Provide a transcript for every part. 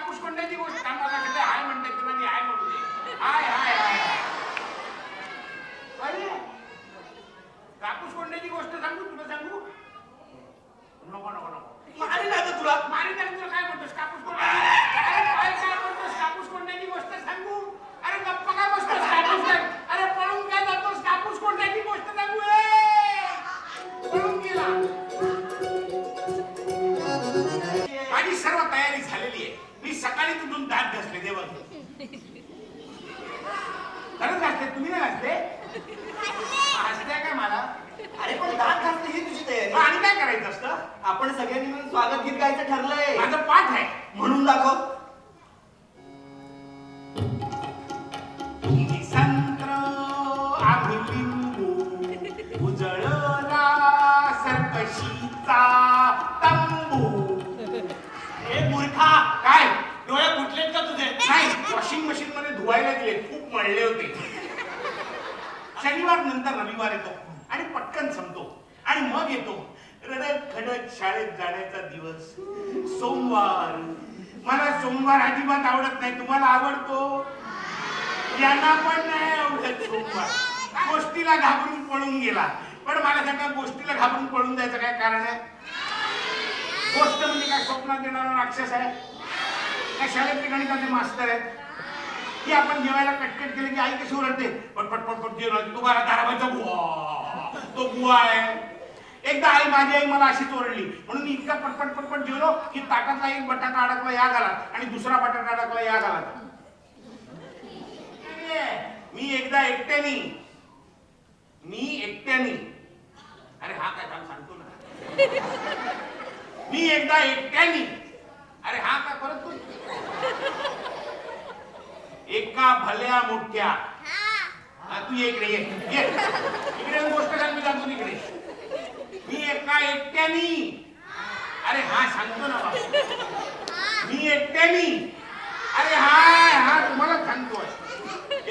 कापूस कोंड्याची गोष्ट? आम्हाला कसं हाय म्हणते तुला मी हाय म्हणू दे हाय हाय हाय. अरे कापूस कोंड्याची गोष्ट सांगू? तुला सांगू? नको नको नको. मारी का तुला. मारी नाही तयारी आणि काय करायचं असतं? आपण सगळ्यांनी मिळून स्वागत गीत गायचं ठरलंय. माझं पाठ आहे. म्हणून दाखव. तुम्ही संत्र आम्ही लिंबू उजळला सर्कशीचा तंबू. हे मूर्खा काय? डोळे फुटलेत का तुझे? नाही. वॉशिंग मशीन मध्ये धुवायला दिले खूप मळले होते. शनिवार नंतर रविवार येतो. आणि पटकन संपतो. आणि मग येतो रडत खडत शाळेत जाण्याचा दिवस. सोमवार. मला सोमवार अजिबात आवडत नाही. तुम्हाला आवडतो? यांना पण नाही आवडत सोमवार. गोष्टीला घाबरून पळून गेला. पण मला सगळ्या गोष्टीला घाबरून पळून जायचं काय कारण आहे? गोष्ट म्हणजे काय? स्वप्नात देणारा राक्षस आहे. काय शाळेतले गणिताचे मास्तर आहेत? की आपण जेवायला कटकट केले की आई कशी ओरडते? पटपट पटपट जेवण तुम्हाला बारा बुवा. तो बुवा आहे. एकदा आई माझी आई मला अशीच ओरडली म्हणून मी इतका पटपट पटपट जेवलो की ताटातला एक बटाटा अडकला या घालात आणि दुसरा बटाटा अडकला या घालात मी एकदा एकट्यानी मी एकट्यानी अरे हा काय काम सांगतो ना. मी एकदा एकट्यानी अरे हा काय परत तू? एका भल्या मोठ्या तू एक इकडे ये इकडे गोष्ट सांग मी सांगतो तिकडे मी एका एकट्यानी. अरे हा सांगतो ना बाबा. मी एकट्यानी. अरे हाय हा तुम्हाला सांगतोय.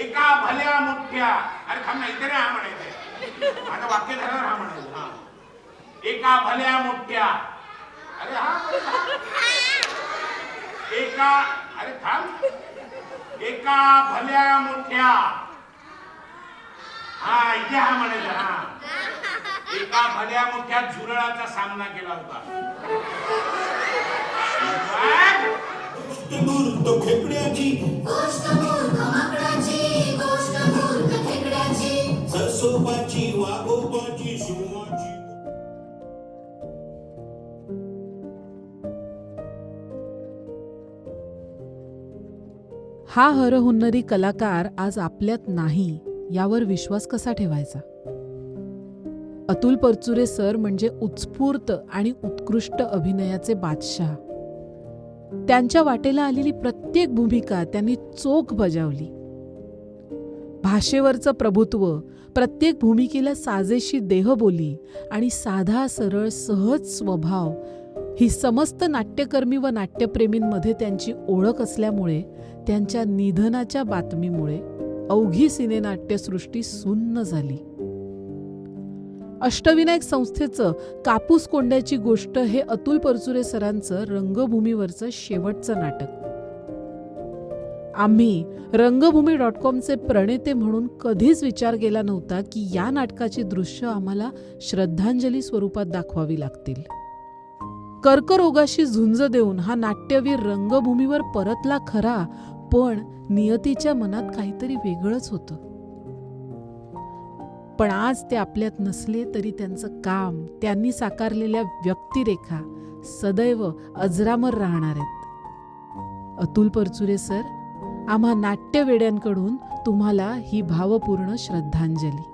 एका भल्या मोठ्या. अरे थांब नाही तरी हा म्हणायचंय. माझं वाक्य झालं हा म्हणायचं. हा. एका भल्या मोठ्या. अरे हा हा. एका अरे थांब. एका भल्या मोठ्या. हा इथे हा म्हणायचं हा. एका भल्या मोठ्या झुरळाचा सामना केला होता. ससोबाची वाघोबाची हा हरहुन्नरी कलाकार आज आपल्यात नाही यावर विश्वास कसा ठेवायचा? अतुल परचुरे सर म्हणजे उत्स्फूर्त आणि उत्कृष्ट अभिनयाचे बादशाह. त्यांच्या वाटेला आलेली प्रत्येक भूमिका त्यांनी चोख बजावली. भाषेवरचं प्रभुत्व प्रत्येक भूमिकेला साजेशी देहबोली आणि साधा सरळ सहज स्वभाव ही समस्त नाट्यकर्मी व नाट्यप्रेमींमध्ये त्यांची ओळख असल्यामुळे त्यांच्या निधनाच्या बातमीमुळे अवघी सिनेनाट्यसृष्टी सुन्न झाली. अष्टविनायक संस्थेचं कापूस कोंड्याची गोष्ट हे अतुल परचुरे सरांचं रंगभूमीवरचं शेवटचं नाटक. आम्ही रंगभूमी डॉट कॉमचे प्रणेते म्हणून कधीच विचार केला नव्हता की या नाटकाची दृश्य आम्हाला श्रद्धांजली स्वरूपात दाखवावी लागतील. कर्करोगाशी झुंज देऊन हा नाट्यवीर रंगभूमीवर परतला खरा पण नियतीच्या मनात काहीतरी वेगळंच होतं. पण आज ते आपल्यात नसले तरी त्यांचं काम त्यांनी साकारलेल्या व्यक्तिरेखा सदैव अजरामर राहणार आहेत. अतुल परचुरे सर आम्हा नाट्यवेड्यांकडून तुम्हाला ही भावपूर्ण श्रद्धांजली.